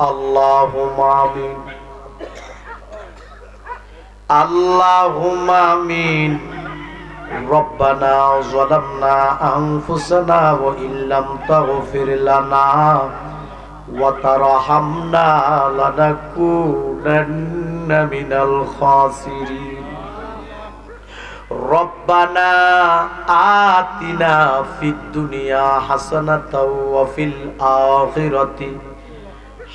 اللهم آمين اللهم آمين ربنا ظلمنا أنفسنا وإن لم تغفر لنا وترحمنا لنكونن من الخاسرين ربنا آتنا في الدنيا حسنة وفي الآخرة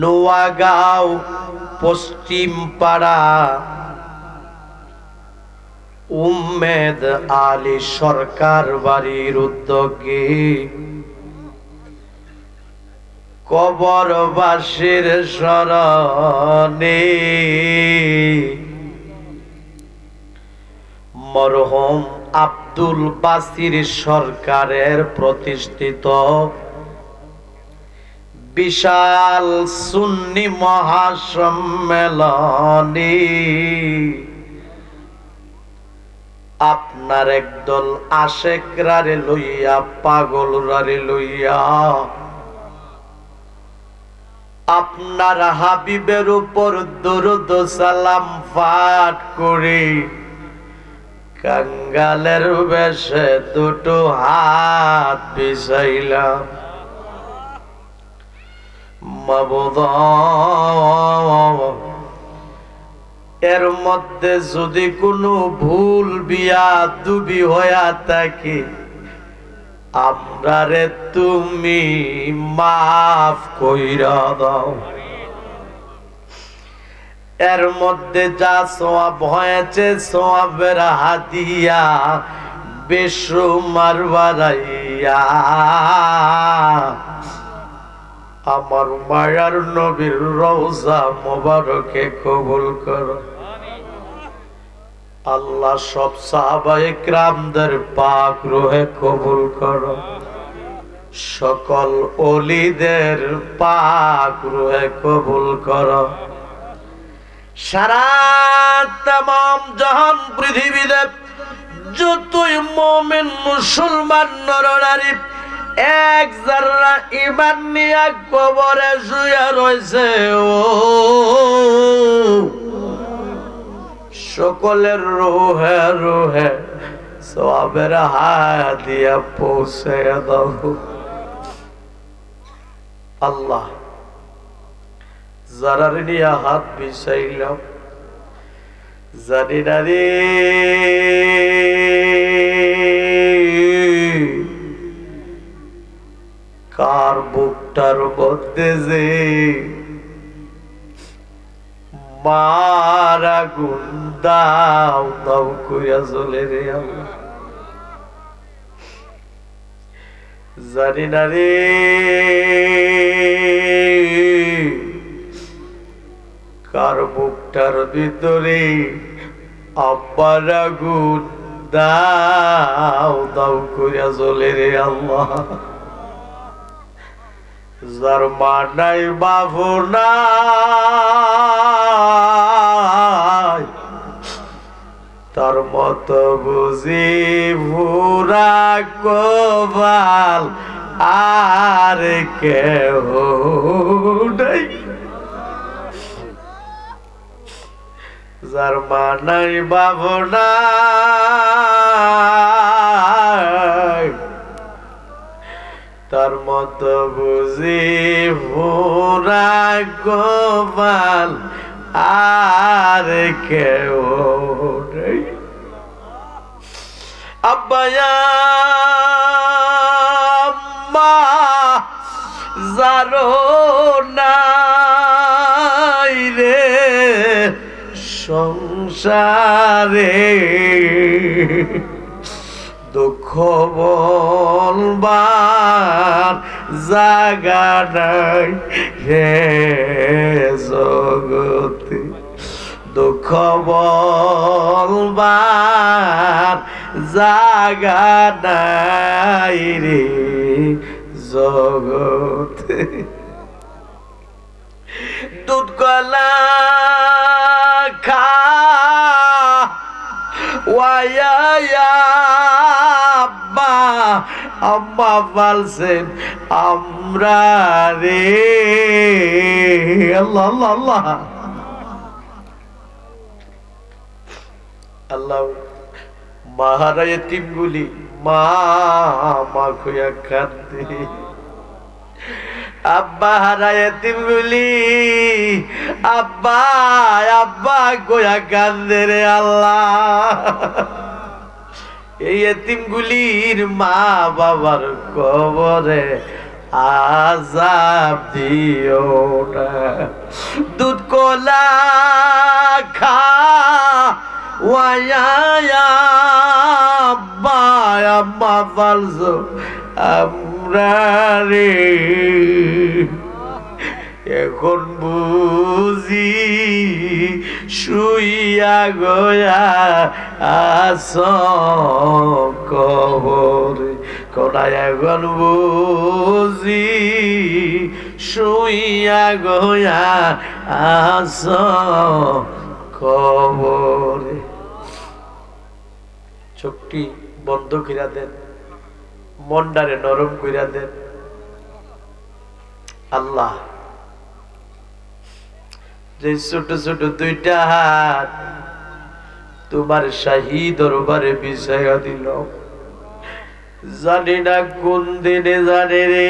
নোয়াগাঁও পশ্চিম পাড়া উম্মেদ আলী সরকার বাড়ির উদ্যোগে কবরবাসীর স্মরণে মরহম আব্দুল বাসির সরকারের প্রতিষ্ঠিত বিশাল সুন্নি মহাসম্মেলনে। আপনার একদল আশেকরারে লইয়া, পাগলরারে লইয়া। আপনার হাবিবের উপর দরুদ সালাম পাঠ করে। কাঙ্গালের বেশে দুটো হাত বিষাইলাম মাবুদ এর মধ্যে যদি কোনো ভুল বিয়া দুবি হইয়া থাকে, আমরারে তুমি মাফ কইরা দাও। এর মধ্যে যা সোয়াব হয়েছে সোয়াবের হাতিয়া বেসুমার বাড়াইয়া আমার মায়ার নবীর রওজা মোবারকে কবুল করো। আল্লাহ সব সাহাবায়ে ক্রামদের পাক রুহে কবুল করো। সকল অলিদের পাক রুহে কবুল করো। সারা তাম জাহান পৃথিবীতে যতই মোমেন মুসলমান নরনারী এক জাররা ইমান নিয়া কবরে শুয়ে রয়েছে, ও। সকলের রোহে রোহে সবের হাত দিয়া পৌঁছে দাও। আল্লাহ, যারার নিয়া হাত বিষাইলাম জানি না কার বুকটার মধ্যে যে মারা গুন দাও কইয়া চলে রে জানি না রে। কার বুকটার ভিতরে আব্বার আগুন দাও দাও কইয়া চলে রে আল্লাহ। যার নাই। বাবু তার মত বুঝি ভুরা কবাল আর কেহ নাই। যার নাই বাবু নাই। তার মত বুঝি ভোরা গোপাল আর কেউ মা যারো নাই রে সংসারে দুঃখ বলবার জাগা নাই হে জগ জগতে দুঃখ বলবার জাগা নাই রে জগতে। দুধ কলা খা ওয়াইয়াব্বা আম্মা বলছেন, আমরা রে আল্লাহ আল্লাহ আল্লাহ। আল্লাহ, মাহারা এতিমগুলি মা মা খুয়া কান্দে আব্বা হারা এতিমগুলি আব্বা আব্বা গোয়া কান্দে রে আল্লাহ। এই এতিমগুলির মা বাবার কবরে আজাব দিও না। দুধ কোলা খা আম্মা আমরা রে এখন বুঝি শুইয়া গয়া আস কবরে। কোনায় এখন বুঝি শুইয়া গয়া আস কবরে। চোখটি বন্ধ কইরা দেন মনডারে নরম কইরা দেন। আল্লাহ ছোট ছোট দুইটা হাত তোমার শাহী দরবারে বিষয় দিল। জানি না কোন দিনে জানে রে।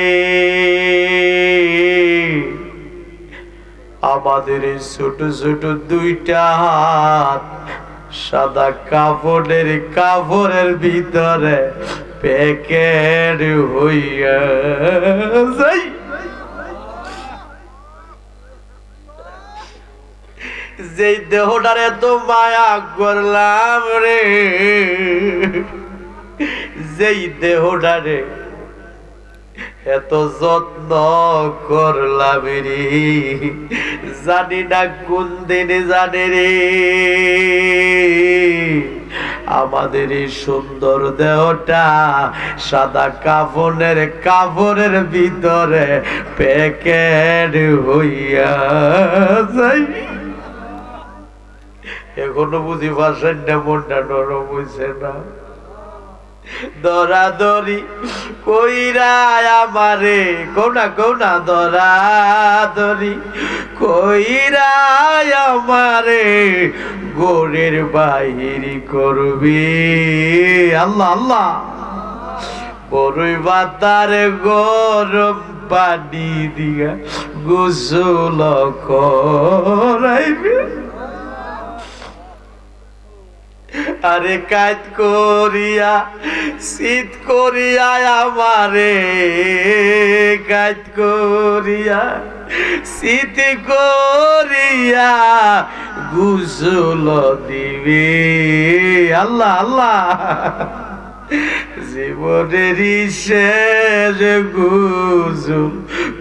আমাদের এই ছোট ছোট দুইটা হাত সাদা কাপড়ের কাপড়ের ভিতরে প্যাকেট হইয়া যাই যেই দেহটারে তো মায়া করলাম রে, যেই দেহটারে এত যত্ন করলাম রে, জানি না কোন দিনে জানে রে। আমাদের এই সুন্দর দেহটা সাদা কাফনের কাপড়ের ভিতরে প্যাকেট হইয়া যাই এখনও বুঝি পারছেন না মনটা নরম হইছে না। দরাদরি কইরা আমারে, কোনা কোনা দরাদরি কইরা আমারে, গোরের বাহিরি করবি। আল্লাহ আল্লাহ। বড়ই বাতার গরম পানি দিয়া গোসল করাইবে। আরে কাজ করিয়া, শীত করিয়া আমারে। কাজ করিয়া, শীত করিয়া গুসল দিবে। আল্লাহ আল্লাহ। জীবনের শেষ গুসল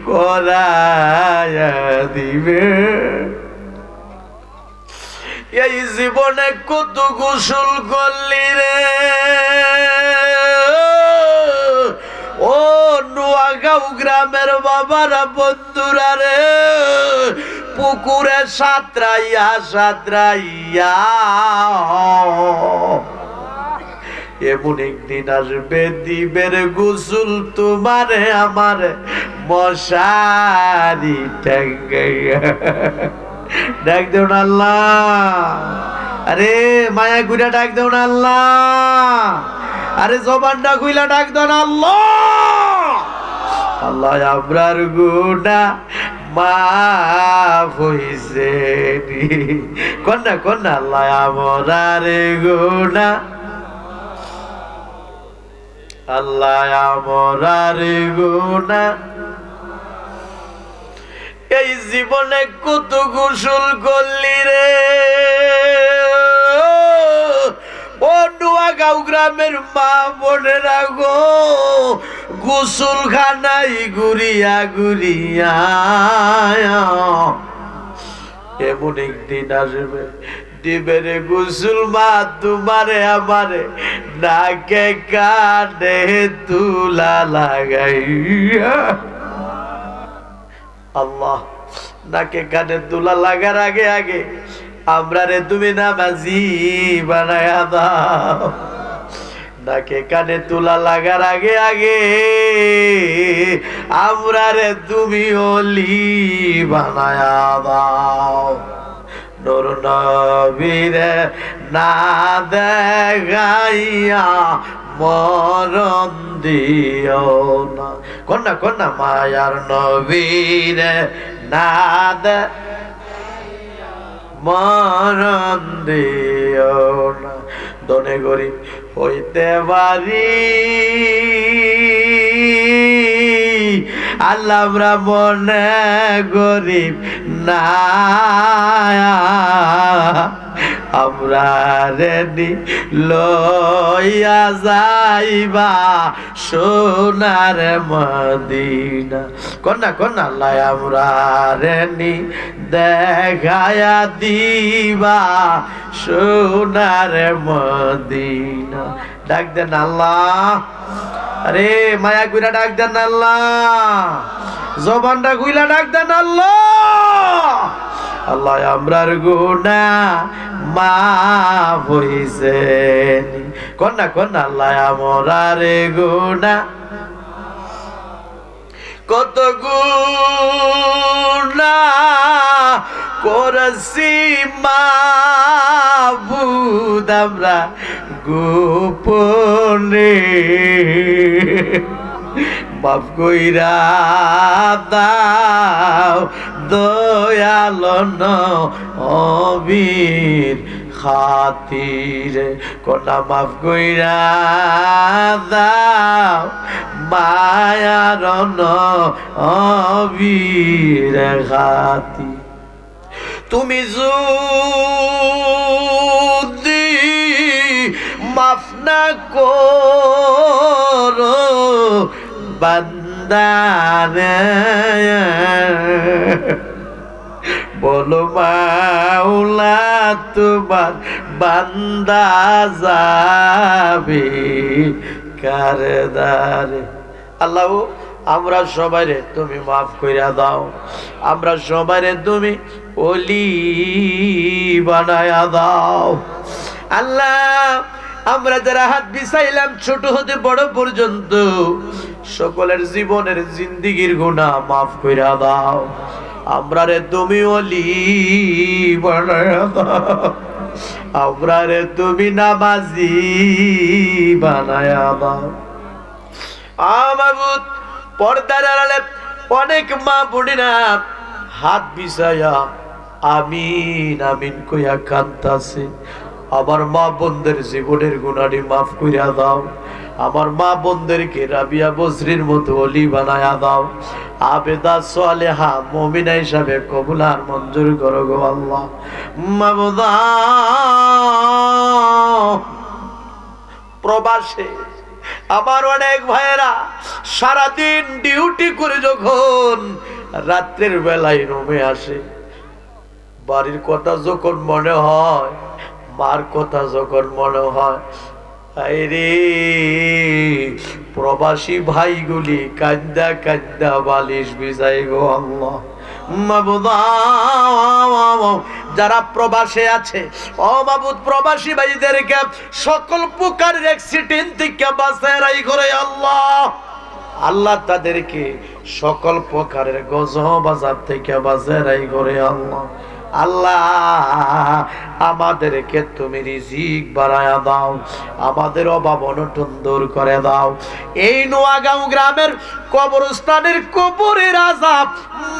করায়া দিবে। এই জীবনে কত গোসল করলি রে? ও নোয়াগাঁও গ্রামের বাবারা, বন্ধুরা রে, পুকুরে সাঁতরাইয়া সাঁতরাইয়া। এমন একদিন আসবে দিবের গুসুল তোমারে আমার মশারি টাঙ্গাইয়া ডাক দেও না আল্লাহ। আরে, মায়া গুইরা ডাক দেও না আল্লাহ। আরে, জবানটা খুইলা ডাক দেও না আল্লাহ। আল্লাহ আবরার গুনা মাফ হইছে কন্যা কন্যা, আল্লাহ, আমরার গুনা আল্লাহ, আমরার গুনা এই জীবনে কত গোসল করলি রে? ও নোয়াগাঁও গ্রামের মা বোনেরা গো গোসল খানাই ঘুরিয়া ঘুরিয়া এমন একদিন আসবে, দিবে রে গুসুল মা তোমারে আমারে, নাকে কানে তুলা লাগাইয়া। আল্লাহ, নাকে কানে দুলা লাগার আগে আগে আমরা রে তুমি নামাজি বানায়া দাও। নাকে কানে তুলা লাগার আগে আগে আমরা রে তুমি অলি বানায়া দাও। নূর না দেখাইয়া মরণ দিও না। কন্যা কন্যা, মায়ার নবীরে না দে মরণ দিও না। দনে গরিব হইতে পারি। আল্লাহ আমরা মনে গরিব না আমরা রেডি লইয়া যাইবা সোনার মদিনা। কন্যা কন্যা লাই আমরা রেনি দেখায়া দিবা সোনার মদিনা। ডাক দেন আল্লাহ। আরে, মায়া গুইরা ডাক দেন আল্লাহ। জবানটা গুইলা ডাক দেন আল্লাহ। আল্লাহ, আমরার গুণা মা হইছে কন্যা কন্যা, আল্লাহ, আমরার গুণা কত গুণা করছি মাবুদ আমরা গোপনে। মাফ কইরা দাও, দয়াল অবীর খাতিরে কোনা মাফ কইরা দাও, মায়ার অবীর খাতি তুমি যদি মাফ না করো বান্দারে। বলো মাওলা, তোমার বান্দা যাবে কারদারে। আল্লাহ, আমরা সবাইরে তুমি মাফ কইরা দাও। আমরা সবাইরে তুমি ওলি বানায়া দাও। আল্লাহ আমরা যারা হাত বিছাইলাম ছোট হতে বড় পর্যন্ত, সকলের জীবনের জিন্দিগির গুণা মাফ কইরা দাও। আমরা রে তুমি অলি আমরা রে তুমি নামাজি বানায়া দাও। পর্দার আড়ালে অনেক মা বোনেরা হাত বিছায়া আমিন আমিন কইয়া কান্তাছে আমার মা বোনদের জীবনের গুণানি মাফ করিয়া দাও। আমার মা বোনদেরকে রাবিয়া বসরির মতো অলি বানায়া দাও। আবেদা সালেহা মমিনা হিসাবে কবুলার মঞ্জুর করো গো আল্লাহ। প্রবাসে আমার অনেক ভাইয়েরা সারাদিন ডিউটি করে যখন রাত্রের বেলায় রুমে আসে, বাড়ির কথা যখন মনে হয় মার কথা যখন মনে হয় রে প্রবাসী ভাইগুলি কান্দা কান্দা বালিশ বিজাই গো আল্লাহ। যারা প্রবাসে আছে অবাবুদ প্রবাসী ভাইদেরকে সকল প্রকার অ্যাক্সিডেন্ট থেকে বাঁচাই করে আল্লাহ। আল্লাহ তাদেরকে সকল প্রকারের গজব আজাব থেকে বাঁচাই করে আল্লাহ। আল্লাহ, আমাদেরকে তুমি রিজিক বাড়ায়া দাও, আমাদের অভাব অনটন দূর করে দাও। এই নোয়াগাঁও গ্রামের কবরস্থানের কবরের আজাব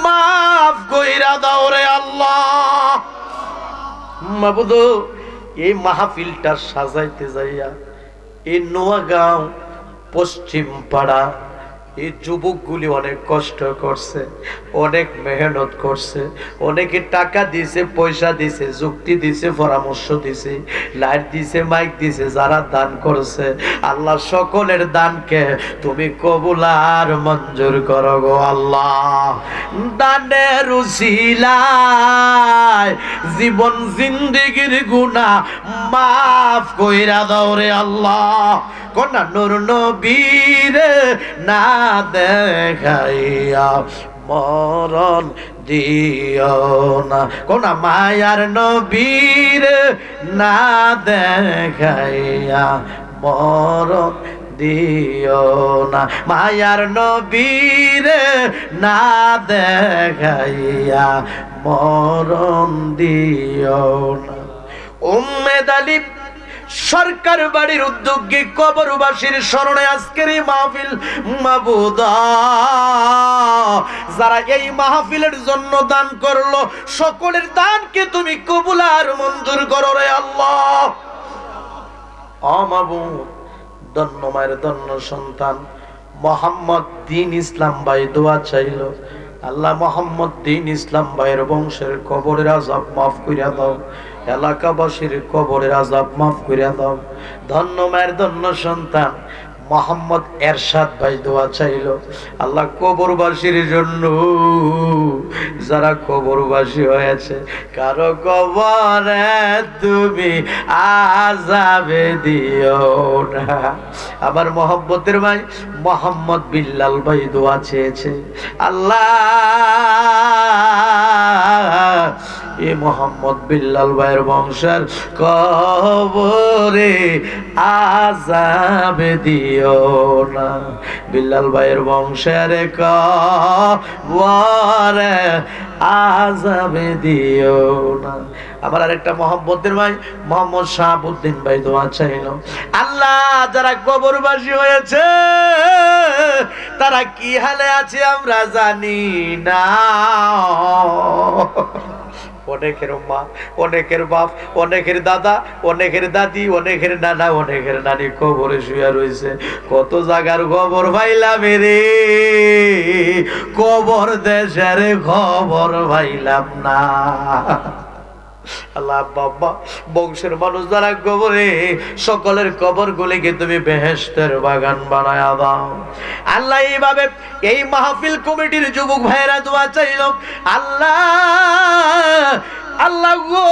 মাফ কইরা দাও রে আল্লাহ। মাবুদ, এই মাহফিলটা সাজাইতে যাইয়া এই নোয়াগাঁও পশ্চিম পাড়া এই যুবকগুলি অনেক কষ্ট করছে, অনেক মেহনত করছে, অনেকে টাকা দিছে, পয়সা দিছে, যুক্তি দিছে, পরামর্শ দিছে, লাইট দিছে, মাইক দিছে, যারা দান করছে, আল্লাহ সকলের দানকে তুমি কবুল আর মঞ্জুর করো গো আল্লাহ। দানের উসিলায় জীবন জিন্দিগির গুণা মাফ কইরা দাও রে আল্লাহ। কন্যা নুর নবীর না দেখাইয়া মরণ দিও না। কোন মায়ার নবীর না দেখাইয়া মরণ দিও না। মায়ার নবীর না দেখাইয়া মরণ দিও না। উম্মেদ আলী সরকার বাড়ির উদ্যোগে কবরবাসীর স্মরণে আজকের এই মাহফিল যারা এই মাহফিলের জন্য দান করল, সকলের দানকে তুমি কবুল আর মঞ্জুর করো রে আল্লাহ। অমাবু ধন্য মায়ের ধন্য সন্তান। মোহাম্মদ দিন ইসলাম ভাই দোয়া চাইল। আল্লাহ মোহাম্মদ দিন ইসলাম ভাইয়ের বংশের কবরের আজাব মাফ করিয়া দাও। এলাকাবাসীর কবরের আজাব মাফ করিয়া দাও। ধন্য মায়ের ধন্য সন্তান। মোহাম্মদ এরশাদ ভাই দোয়া চাইল। আল্লাহ কবরবাসীর জন্য যারা কবরবাসী হয়েছে, কারও কবরে তুমি আজাবে দিও না। আমার মোহাম্মতের ভাই মোহাম্মদ বিল্লাল ভাই দোয়া চেয়েছে। আল্লাহ এ মোহাম্মদ বিল্লাল ভাইয়ের বংশের কবরে আজাবে দিও না। বিল্লাল ভাইয়ের বংশের কবরে আজাবে দিও না। আমার আরেকটা মোহাম্মদের ভাই, মোহাম্মদ শাহাবুদ্দিন ভাই, দোয়া চাইল আল্লাহ, যারা কবরবাসী হয়েছে, তারা কি হালে আছে আমরা জানি না। অনেকের মা, অনেকের বাপ, অনেকের দাদা, অনেকের দাদি, অনেকের নানা, অনেকের নানি কবরে শুয়ে রয়েছে। কত জায়গার খবর পাইলাম রে। কবর দেশের খবর ভাইলাম না। আল্লাহ বাবা, বংশের মানুষ দ্বারা কবরে, সকলের কবর গুলিকে তুমি বেহেস্তের বাগান বানায় দাও। আল্লাহ এইভাবে এই মাহফিল কমিটির যুবক ভাইয়েরা দোয়া চাইল। আল্লাহ আল্লাহ গো,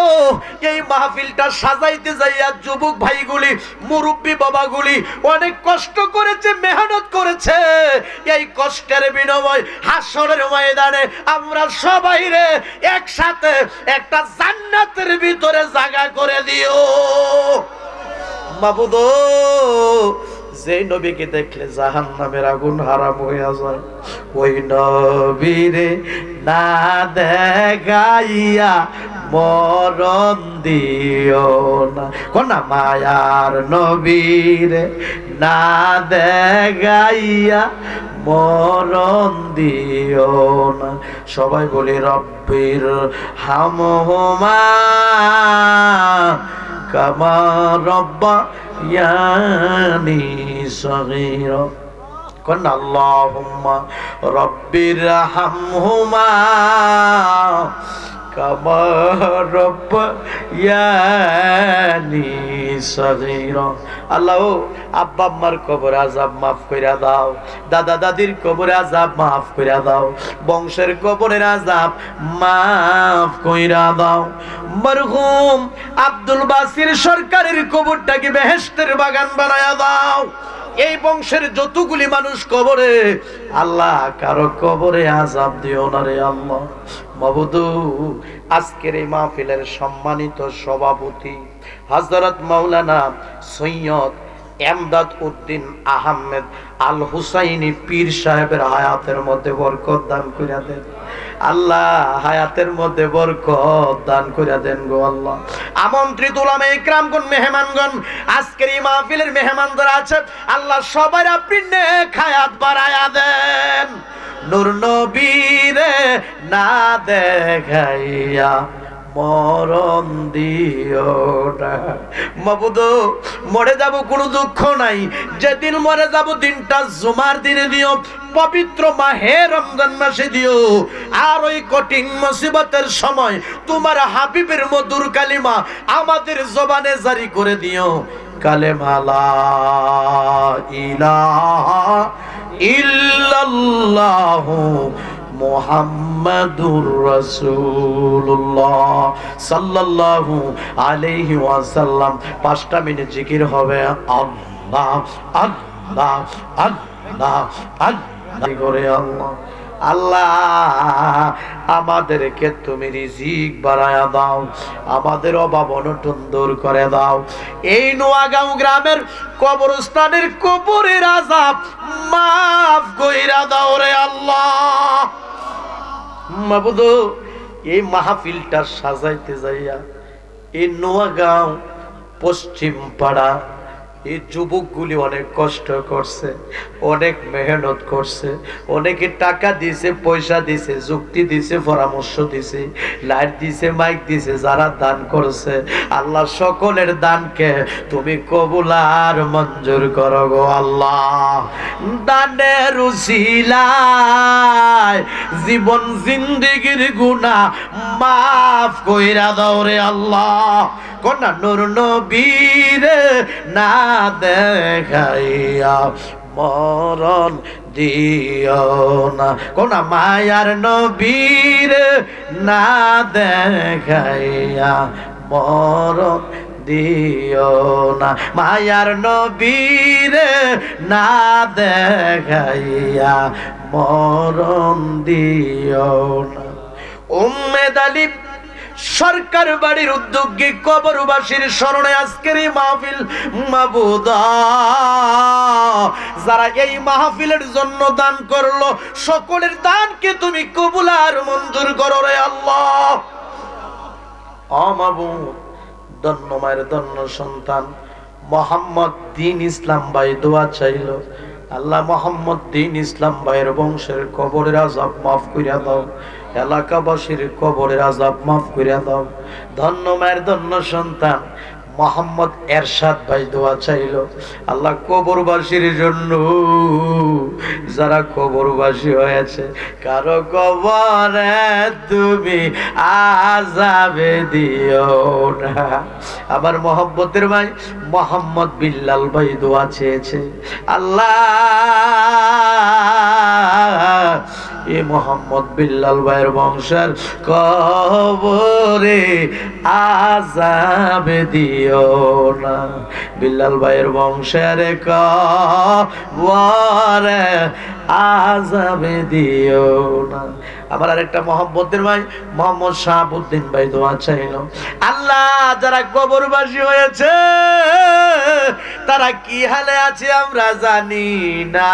এই মাহফিলটা সাজাইতে যাইয়া যুবক ভাইগুলি, মুরব্বী বাবাগুলি অনেক কষ্ট করেছে, মেহনত করেছে। এই কষ্টের বিনিময় হাসরের ময়দানে আমরা সবাই রে একসাথে একটা জান্নাতের ভিতরে জায়গা করে দিও। মাবুদ যে নবীকে দেখলে জাহান নামের আগুন হারাম হইয়া যায়, ওই নবীরে না দেখাইয়া মরণ দিও না। কোনা মায়ার নবীরে না দেখাইয়া মরণ দিও না। সবাই বলি, রব্বির হামহুমা কামা রব্বা ইয়ানি সগীরা। কোন আল্লাহুম্মা রব্বির হামহুমা আল্লাহ, আব্বা আম্মার কবর আজাব মাফ কইরা দাও। দাদা দাদির কবর আজাব মাফ কইরা দাও। বংশের কবরের আজাব মাফ কইরা দাও। মরহুম আব্দুল বাসির সরকারের কবরটাকে বেহেশতের বাগান বানায়া দাও। এই বংশের যতগুলি মানুষ কবরে, আল্লাহ কারও কবরে আজাব দিও না রে আল্লাহ। মবুদু আজকের এই মাহফিলের সম্মানিত সভাপতি হজরত মাওলানা সৈয়দ এমদাদ উদ্দিন আহমেদ আল হুসাইনি পীর সাহেবের হায়াতের মধ্যে বরকত দান করিয়া দেন। আল্লাহ হায়াতের মধ্যে বরকত দান করিয়া দেন গো আল্লাহ। আমন্ত্রিত উলামে ইকরামগণ, মেহমানগণ, আজকের এই মাহফিলের মেহমান যারা আছে, আল্লাহ সবার আপনি নেক হায়াত বাড়ায়া দেন। নূর নবীরে না দেখাইয়া মরণ দিও না। মাবুদ, মরে যাব কোনো দুঃখ নাই। যেদিন মরে যাব দিনটা জুমার দিনে দিও, পবিত্র মাহে রমজান মাসে দিও। আর ওই কঠিন মুসিবতের সময় তোমার হাবিবের মধুর কালিমা আমাদের জবানে জারি করে দিও। কালেমালা ইলাহা ইল্লাল্লাহু মোহাম্মদুর রাসূলুল্লাহ সাল্লাল্লাহু আলাইহি ওয়াসাল্লাম। পাঁচটা মিনিট জিকির হবে। আল্লাহ আমাদেরকে তুমি রিজিক বাড়ায়া দাও। আমাদের অভাব অনটন দূর করে দাও। এই নোয়াগাঁও গ্রামের কবরস্থানের কবরের আজাব মাফ কইরা দাও রে আল্লাহ। মাবুদ এই মাহফিলটা সাজাইতে যাইয়া এই নোয়াগাঁও পশ্চিম পাড়া এই যুবকগুলি অনেক কষ্ট করছে, অনেক মেহনত করছে, অনেকে টাকা দিছে, পয়সা দিছে, যুক্তি দিছে, পরামর্শ দিছে, লাইট দিছে, মাইক দিছে, যারা দান করছে, আল্লাহ সকলের দানকে তুমি কবুল আর মঞ্জুর করো গো আল্লাহ। দানের উসিলায় জীবন জিন্দিগির গুণা মাফ কইরা দাও রে আল্লাহ। কন্যা নুর নবীর না দেখাইয়া মরণ দিও না। কোন মায়ার নবীর না দেখাইয়া মরণ দিও না। মায়ার নবীর না দেখাইয়া মরণ দিও না। উম্মেদ আলী সরকার বাড়ির উদ্যোগে কবরবাসীর স্মরণে আজকের এই মাহফিল যারা এই মাহফিলের জন্য দান করল, সকলের দানকে তুমি কবুল আর মঞ্জুর করো রে আল্লাহ। অমাবু ধন্য মায়ের ধন্য সন্তান। মোহাম্মদ দিন ইসলাম ভাই দোয়া চাইল। আল্লাহ মোহাম্মদ দিন ইসলাম ভাইয়ের বংশের কবরের আজাব মাফ করিয়া দাও। এলাকাবাসীর কবরের আজাব মাফ করিয়া দাও। ধন্য মায়ের ধন্য সন্তান। মোহাম্মদ এরশাদ ভাই দোয়া চাইল। আল্লাহ কবরবাসীর জন্য যারা কবরবাসী হয়েছে, কারও কবরে তুমি আজাবে দিও না। আমার মোহাম্মতের ভাই মোহাম্মদ বিল্লাল ভাই দোয়া চেয়েছে। আল্লাহ এ মোহাম্মদ বিল্লাল ভাইয়ের বংশের কবরে আজাবে দিও না। বিল্লাল ভাইয়ের বংশের কবরে আজাবে দিও না। আমার আরেকটা মোহাম্মদের ভাই, মোহাম্মদ শাহাবুদ্দিন ভাই, দোয়া চাইল আল্লাহ, যারা কবরবাসী হয়েছে, তারা কি হালে আছে আমরা জানি না।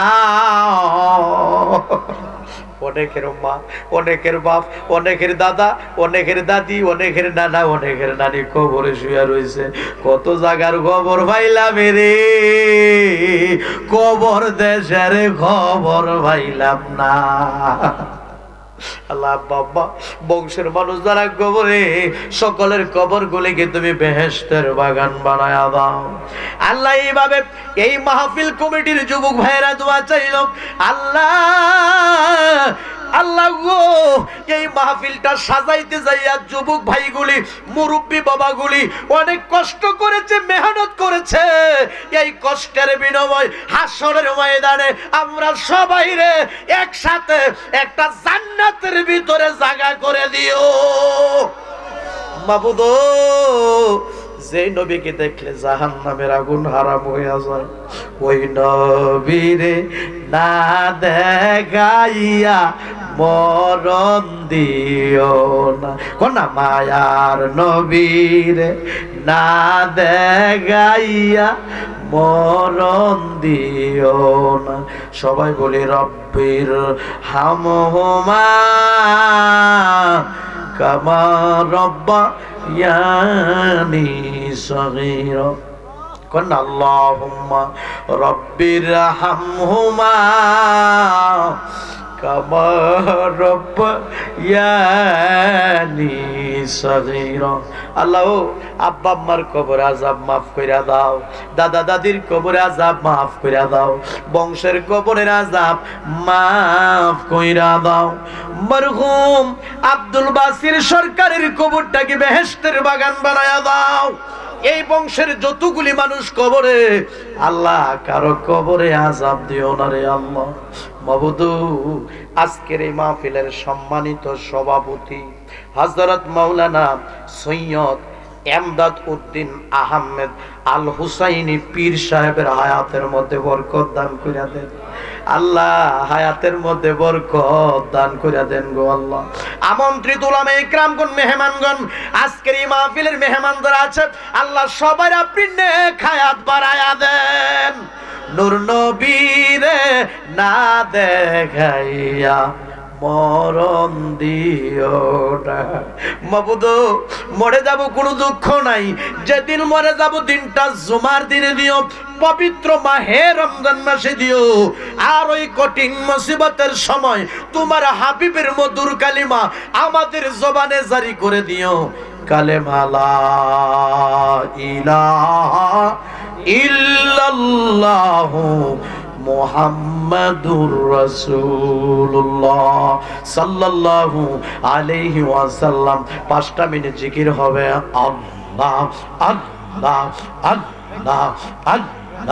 অনেকের মা, অনেকের বাপ, অনেকের দাদা, অনেকের দাদি, অনেকের নানা, অনেকের নানি কবরে শুয়ে রয়েছে। কত জায়গার খবর পাইলাম রে। কবর দেশের খবর ভাইলাম না। আল্লাহ বাবা, বংশের মানুষ দ্বারা কবরে, সকলের কবর গুলিকে তুমি বেহেস্তের বাগান বানায় দাও। আল্লাহ এইভাবে এই মাহফিল কমিটির যুবক ভাইয়েরা দোয়া চাইল। আল্লাহ আল্লাহ গো, এই মাহফিলটা সাজাইতে যাইয়া যুবক ভাইগুলি, মুরব্বী বাবাগুলি অনেক কষ্ট করেছে, মেহনত করেছে। এই কষ্টের বিনিময় হাসরের ময়দানে আমরা সবাই রে একসাথে একটা জান্নাতের ভিতরে জায়গা করে দিও। মাবুদ যে নবীকে দেখলে জাহান নামের আগুন হারাম হইয়া যায়। ওই নবীরে না দেখাইয়া মরণ দিও না। কোনা মায়ার নবীরে না দেখাইয়া মরণ দিও না। সবাই বলি, রব্বির হামহুমা কামা রব্বা ইয়ানি সগীরা। কোন আল্লাহুম্মা রব্বির হামহুমা কামা রব্বায়ানি সগীরা আল্লাহ, আব্বা আম্মার কবর আজাব মাফ কইরা দাও। দাদা দাদির কবরে আজাব মাফ কইরা দাও। বংশের কবরের আজাব মাফ কইরা দাও। মরহুম আব্দুল বাসির সরকারের কবরটাকে বেহেশতের বাগান বানায়া দাও। এই বংশের যতগুলি মানুষ কবরে, আল্লাহ কারও কবরে আজাব দিও না রে আল্লাহ। মবুদু, আজকের এই মাহফিলের সম্মানিত সভাপতি হজরত মৌলানা সৈয়দ এমদাদ উদ্দিন আহমেদ আল হুসাইনি পীর সাহেবের হায়াতের মধ্যে বরকত দান করিয়া দেন। আল্লাহ, হায়াতের মধ্যে বরকত দান করিয়া দেন গো আল্লাহ। আমন্ত্রিত উলামে ইকরামগণ, মেহমানগণ, আজকের এই মাহফিলের মেহমান যারা আছে। আল্লাহ সবার আপনি নেক হায়াত বাড়ায়া দেন। নূর নবীরে না দেখাইয়া মরণ দিও না। মাবুদ, মরে যাব কোনো দুঃখ নাই। যেদিন মরে যাব দিনটা জুমার দিনে দিও, পবিত্র মাহে রমজান মাসে দিও। আর ওই কঠিন মুসিবতের সময় তোমার হাবিবের মধুর কালিমা আমাদের জবানে জারি করে দিও। কালেমালা ইলাহা ইল্লাল্লাহু মোহাম্মদুর রসুল্লাহ সাল্লাল্লাহু আলাইহি ওয়াসাল্লাম। পাঁচটা মিনিট জিকির হবে। আল্লাহ আল্লাহ আল্লাহ আল্লাহ।